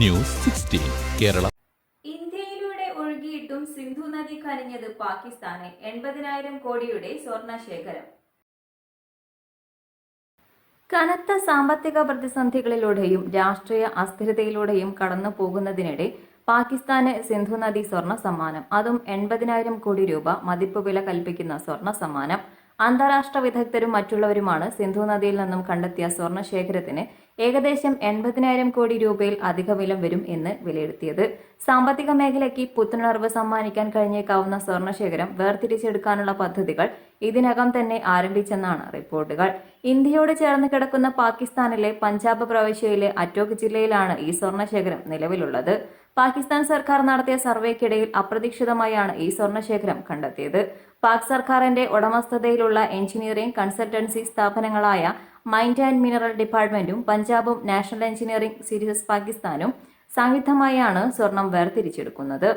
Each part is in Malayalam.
News sixteen Kerala. ഇന്ത്യയിലൂടെ ഒഴുകിയിട്ടും സിന്ധു നദി കനിഞ്ഞത് പാകിസ്ഥാന് എൺപതിനായിരം കോടിയുടെ സ്വർണ ശേഖരം. കനത്ത സാമ്പത്തിക പ്രതിസന്ധികളിലൂടെയും രാഷ്ട്രീയ അസ്ഥിരതയിലൂടെയും കടന്നു പോകുന്നതിനിടെ പാകിസ്ഥാന് സിന്ധു നദി സ്വർണ സമ്മാനം അതും എൺപതിനായിരം കോടി രൂപ മതിപ്പ് വില കൽപ്പിക്കുന്ന സ്വർണ സമ്മാനം അന്താരാഷ്ട്ര വിദഗ്ധരും മറ്റുള്ളവരുമാണ് സിന്ധു നദിയിൽ നിന്നും കണ്ടെത്തിയ സ്വർണശേഖരത്തിന് ഏകദേശം എൺപതിനായിരം കോടി രൂപയിൽ അധിക വില വരും എന്ന് വിലയിരുത്തിയത്. സാമ്പത്തിക മേഖലയ്ക്ക് പുത്തുണർവ് സമ്മാനിക്കാൻ കഴിഞ്ഞേക്കാവുന്ന സ്വർണശേഖരം വേർതിരിച്ചെടുക്കാനുള്ള പദ്ധതികൾ ഇതിനകം തന്നെ ആരംഭിച്ചെന്നാണ് റിപ്പോർട്ടുകൾ. ഇന്ത്യയോട് ചേർന്ന് കിടക്കുന്ന പാകിസ്ഥാനിലെ പഞ്ചാബ് പ്രവിശ്യയിലെ അറ്റോക് ജില്ലയിലാണ് ഈ സ്വർണശേഖരം നിലവിലുള്ളത്. പാകിസ്ഥാൻ സർക്കാർ നടത്തിയ സർവേക്കിടയിൽ അപ്രതീക്ഷിതമായാണ് ഈ സ്വർണശേഖരം കണ്ടെത്തിയത്. പാക് സർക്കാരിന്റെ ഉടമസ്ഥതയിലുള്ള എഞ്ചിനീയറിംഗ് കൺസൾട്ടൻസി സ്ഥാപനങ്ങളായ മൈൻഡ് ആൻഡ് മിനറൽ ഡിപ്പാർട്ട്മെന്റും പഞ്ചാബും നാഷണൽ എഞ്ചിനീയറിംഗ് സീരീസസ് പാകിസ്ഥാനും സംയുക്തമായാണ് സ്വർണം വേർതിരിച്ചെടുക്കുന്നത്.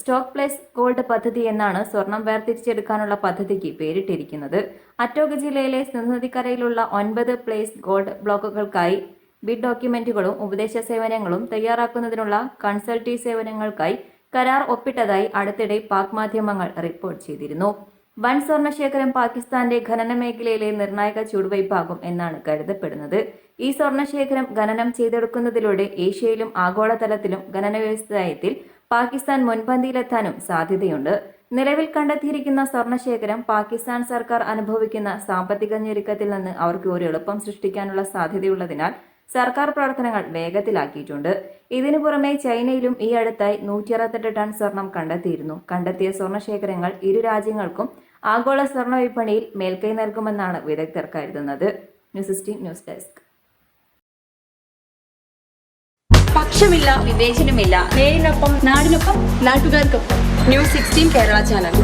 സ്റ്റോക്ക് പ്ലേസ് ഗോൾഡ് പദ്ധതി എന്നാണ് സ്വർണം വേർതിരിച്ചെടുക്കാനുള്ള പദ്ധതിക്ക് പേരിട്ടിരിക്കുന്നത്. അറ്റോക് ജില്ലയിലെ സിന്ധുനദിക്കരയിലുള്ള ഒൻപത് പ്ലേസ് ഗോൾഡ് ബ്ലോക്കുകൾക്കായി ബിഡ് ഡോക്യുമെന്റുകളും ഉപദേശ സേവനങ്ങളും തയ്യാറാക്കുന്നതിനുള്ള കൺസൾട്ടി സേവനങ്ങൾക്കായി കരാർ ഒപ്പിട്ടതായി അടുത്തിടെ പാക് മാധ്യമങ്ങൾ റിപ്പോർട്ട് ചെയ്തിരുന്നു. വൻ സ്വർണശേഖരം പാകിസ്ഥാന്റെ ഖനന മേഖലയിലെ നിർണായക ചുവടുവയ്പാകും എന്നാണ് കരുതപ്പെടുന്നത്. ഈ സ്വർണശേഖരം ഖനനം ചെയ്തെടുക്കുന്നതിലൂടെ ഏഷ്യയിലും ആഗോളതലത്തിലും ഖനന വ്യവസായത്തിൽ പാകിസ്ഥാൻ മുൻപന്തിയിലെത്താനും സാധ്യതയുണ്ട്. നിലവിൽ കണ്ടെത്തിയിരിക്കുന്ന സ്വർണശേഖരം പാകിസ്ഥാൻ സർക്കാർ അനുഭവിക്കുന്ന സാമ്പത്തിക ഞെരുക്കത്തിൽ നിന്ന് അവർക്ക് ഒരു എളുപ്പം സൃഷ്ടിക്കാനുള്ള സാധ്യതയുള്ളതിനാൽ സർക്കാർ പ്രവർത്തനങ്ങൾ വേഗത്തിലാക്കിയിട്ടുണ്ട്. ഇതിനു പുറമെ ചൈനയിലും ഈ അടുത്തായി നൂറ്റി അറുപത്തെട്ട് ടൺ സ്വർണം കണ്ടെത്തിയിരുന്നു. കണ്ടെത്തിയ സ്വർണശേഖരങ്ങൾ ഇരു രാജ്യങ്ങൾക്കും ആഗോള സ്വർണ വിപണിയിൽ മേൽക്കൈ നൽകുമെന്നാണ് വിദഗ്ധർ കരുതുന്നത്. News sixteen news desk. പക്ഷമില്ല വിവേചനമില്ല. നേരിനൊപ്പം നാടിനൊപ്പം നാട്ടുകാർക്കൊപ്പം. News sixteen Kerala channel.